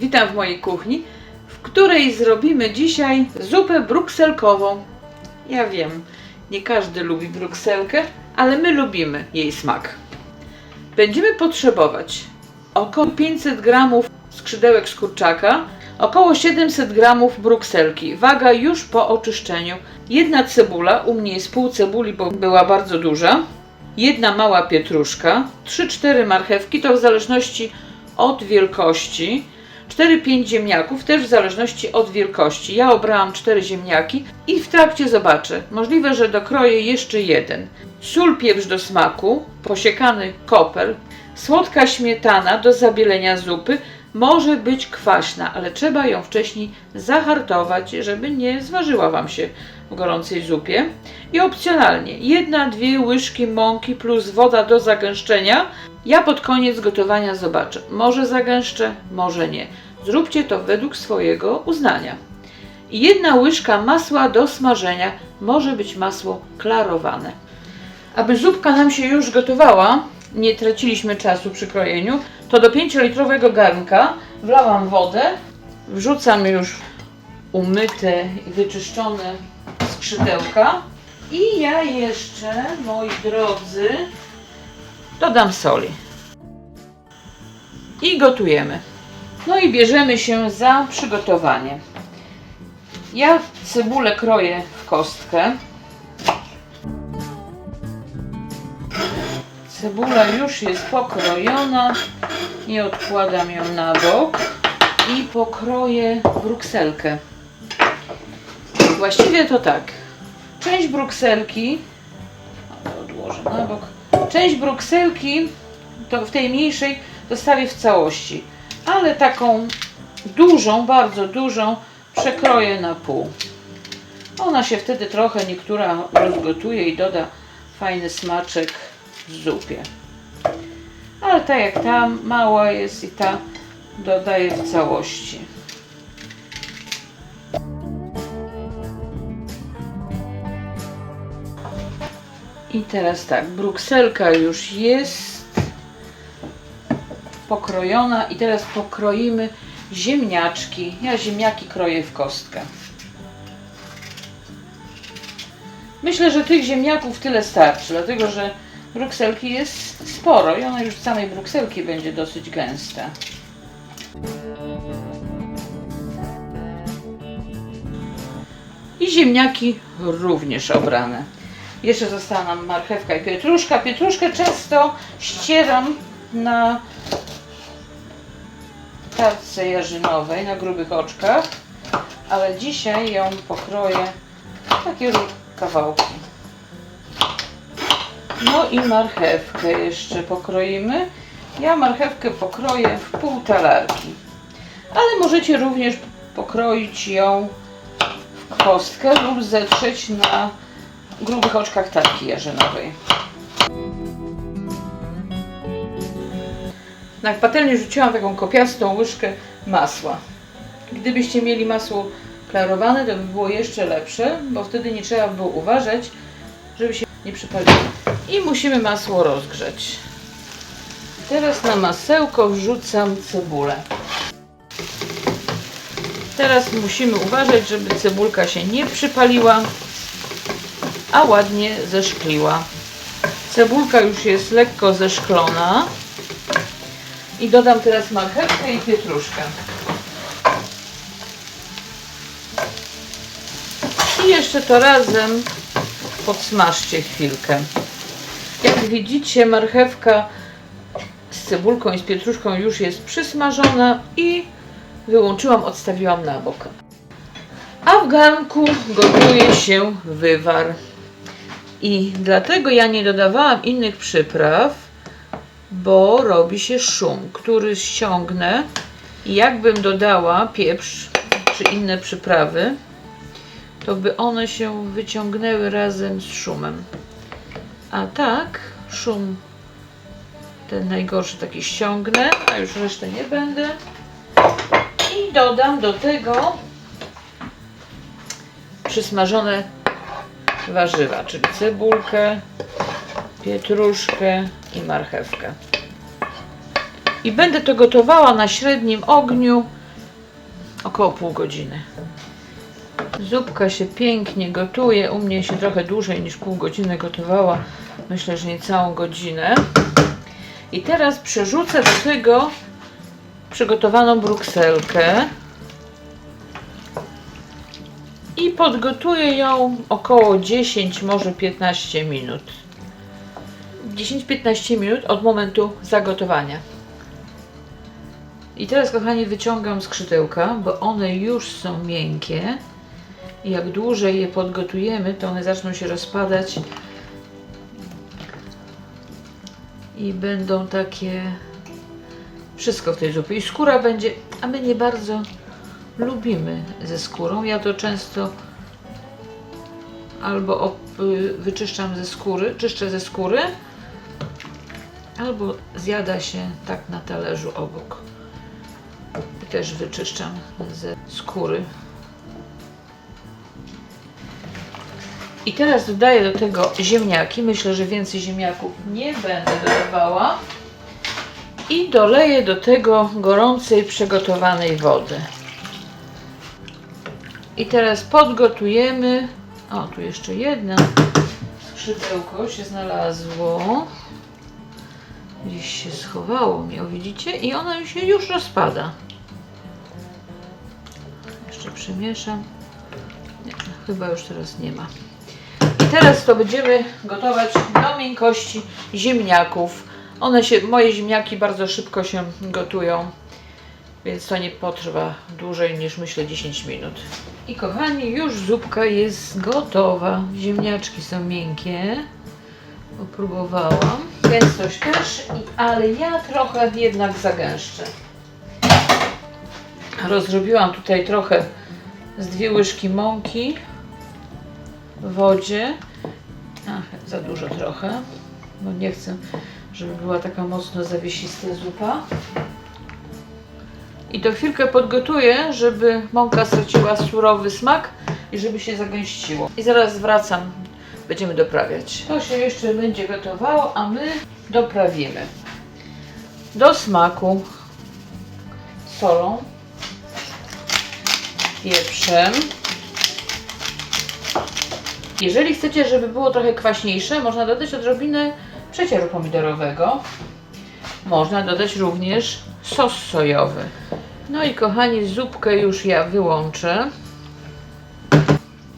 Witam w mojej kuchni, w której zrobimy dzisiaj zupę brukselkową. Ja wiem, nie każdy lubi brukselkę, ale my lubimy jej smak. Będziemy potrzebować około 500 g skrzydełek z kurczaka, około 700 g brukselki, waga już po oczyszczeniu, jedna cebula, u mnie jest pół cebuli, bo była bardzo duża, jedna mała pietruszka, 3-4 marchewki, to w zależności od wielkości, 4-5 ziemniaków, też w zależności od wielkości. Ja obrałam 4 ziemniaki i w trakcie zobaczę. Możliwe, że dokroję jeszcze jeden. Sól, pieprz do smaku, posiekany koper, słodka śmietana do zabielenia zupy. Może być kwaśna, ale trzeba ją wcześniej zahartować, żeby nie zważyła Wam się w gorącej zupie. I opcjonalnie jedna, dwie łyżki mąki plus woda do zagęszczenia. Ja pod koniec gotowania zobaczę. Może zagęszczę, może nie. Zróbcie to według swojego uznania. I jedna łyżka masła do smażenia. Może być masło klarowane. Aby zupka nam się już gotowała, nie traciliśmy czasu przy krojeniu, to do 5-litrowego garnka wlałam wodę, wrzucam już umyte i wyczyszczone skrzydełka i ja jeszcze, moi drodzy, dodam soli. I gotujemy. No i bierzemy się za przygotowanie. Ja cebulę kroję w kostkę. Cebula już jest pokrojona i odkładam ją na bok i pokroję brukselkę. Właściwie to tak. Część brukselki odłożę na bok. Część brukselki to w tej mniejszej zostawię w całości, ale taką dużą, bardzo dużą przekroję na pół. Ona się wtedy trochę niektóra rozgotuje i doda fajny smaczek w zupie. Ale ta jak ta mała jest i ta dodaję w całości. I teraz tak, brukselka już jest pokrojona i teraz pokroimy ziemniaczki. Ja ziemniaki kroję w kostkę. Myślę, że tych ziemniaków tyle starczy, dlatego że brukselki jest sporo i ona już z samej brukselki będzie dosyć gęsta. I ziemniaki również obrane. Jeszcze została nam marchewka i pietruszka. Pietruszkę często ścieram na tarce jarzynowej, na grubych oczkach, ale dzisiaj ją pokroję w takie kawałki. No i marchewkę jeszcze pokroimy. Ja marchewkę pokroję w pół talarki, ale możecie również pokroić ją w kostkę lub zetrzeć na grubych oczkach tarki jarzynowej. Na patelnię rzuciłam taką kopiastą łyżkę masła. Gdybyście mieli masło klarowane, to by było jeszcze lepsze, bo wtedy nie trzeba było uważać, żeby się nie przypaliło. I musimy masło rozgrzeć. Teraz na masełko wrzucam cebulę. Teraz musimy uważać, żeby cebulka się nie przypaliła, a ładnie zeszkliła. Cebulka już jest lekko zeszklona. I dodam teraz marchewkę i pietruszkę. I jeszcze to razem podsmażcie chwilkę. Jak widzicie, marchewka z cebulką i z pietruszką już jest przysmażona i wyłączyłam, odstawiłam na bok. A w garnku gotuje się wywar. I dlatego ja nie dodawałam innych przypraw, bo robi się szum, który ściągnę i jakbym dodała pieprz czy inne przyprawy, to by one się wyciągnęły razem z szumem. A tak, szum ten najgorszy taki ściągnę, a już resztę nie będę. I dodam do tego przysmażone warzywa, czyli cebulkę, pietruszkę i marchewkę. I będę to gotowała na średnim ogniu około pół godziny. Zupka się pięknie gotuje. U mnie się trochę dłużej niż pół godziny gotowała. Myślę, że nie całą godzinę. I teraz przerzucę do tego przygotowaną brukselkę podgotuję ją około 10, może 15 minut. 10-15 minut od momentu zagotowania. I teraz, kochani, wyciągam skrzydełka, bo one już są miękkie. I jak dłużej je podgotujemy, to one zaczną się rozpadać i będą takie wszystko w tej zupie. I skóra będzie, a my nie bardzo lubimy ze skórą. Ja to często albo y, wyczyszczam ze skóry, czyszczę ze skóry, albo zjada się tak na talerzu obok. I też wyczyszczam ze skóry. I teraz dodaję do tego ziemniaki. Myślę, że więcej ziemniaków nie będę dodawała. I doleję do tego gorącej, przygotowanej wody. I teraz podgotujemy. O, tu jeszcze jedna skrzydełko się znalazło. Gdzieś się schowało mi, o widzicie? I ona się już rozpada. Jeszcze przemieszam. Nie, chyba już teraz nie ma. I teraz to będziemy gotować do miękkości ziemniaków. One się, moje ziemniaki bardzo szybko się gotują, więc to nie potrwa dłużej niż myślę 10 minut. I kochani, już zupka jest gotowa. Ziemniaczki są miękkie. Popróbowałam. Gęstość też, ale ja trochę jednak zagęszczę. Rozrobiłam tutaj trochę z dwie łyżki mąki w wodzie. Ach, za dużo trochę, bo nie chcę, żeby była taka mocno zawiesista zupa. I to chwilkę podgotuję, żeby mąka straciła surowy smak i żeby się zagęściło. I zaraz wracam, będziemy doprawiać. To się jeszcze będzie gotowało, a my doprawimy. Do smaku solą, pieprzem. Jeżeli chcecie, żeby było trochę kwaśniejsze, można dodać odrobinę przecieru pomidorowego. Można dodać również sos sojowy. No i kochani, zupkę już ja wyłączę.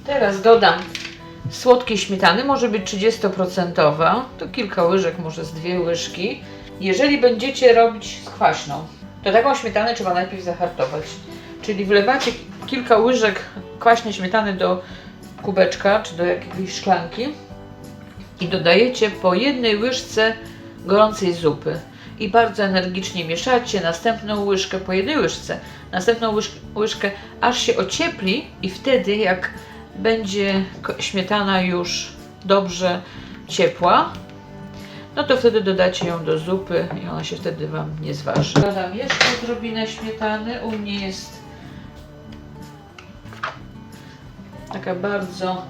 Teraz dodam słodkiej śmietany, może być 30%, to kilka łyżek, może z dwie łyżki. Jeżeli będziecie robić kwaśną, to taką śmietanę trzeba najpierw zahartować. Czyli wlewacie kilka łyżek kwaśnej śmietany do kubeczka czy do jakiejś szklanki i dodajecie po jednej łyżce gorącej zupy i bardzo energicznie mieszacie następną łyżkę po jednej łyżce, następną łyż, łyżkę, aż się ociepli i wtedy jak będzie śmietana już dobrze ciepła, no to wtedy dodacie ją do zupy i ona się wtedy Wam nie zważy. Dodam jeszcze odrobinę śmietany, u mnie jest taka bardzo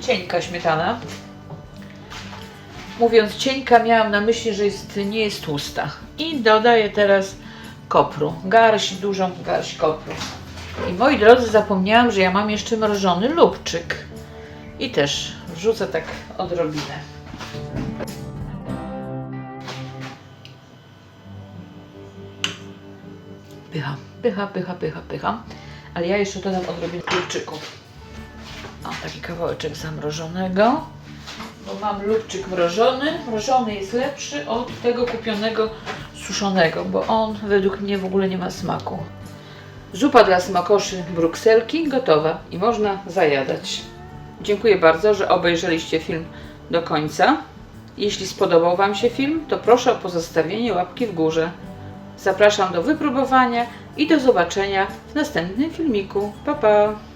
cienka śmietana. Mówiąc cienka, miałam na myśli, że jest, nie jest tłusta. I dodaję teraz kopru. Garść, dużą garść kopru. I moi drodzy, zapomniałam, że ja mam jeszcze mrożony lubczyk. I też wrzucę tak odrobinę. Pycha, pycha, pycha, pycha, pycha. Ale ja jeszcze dodam odrobinę lubczyku. O, taki kawałeczek zamrożonego bo mam lubczyk mrożony. Mrożony jest lepszy od tego kupionego suszonego, bo on według mnie w ogóle nie ma smaku. Zupa dla smakoszy brukselki gotowa i można zajadać. Dziękuję bardzo, że obejrzeliście film do końca. Jeśli spodobał Wam się film, to proszę o pozostawienie łapki w górze. Zapraszam do wypróbowania i do zobaczenia w następnym filmiku. Pa pa!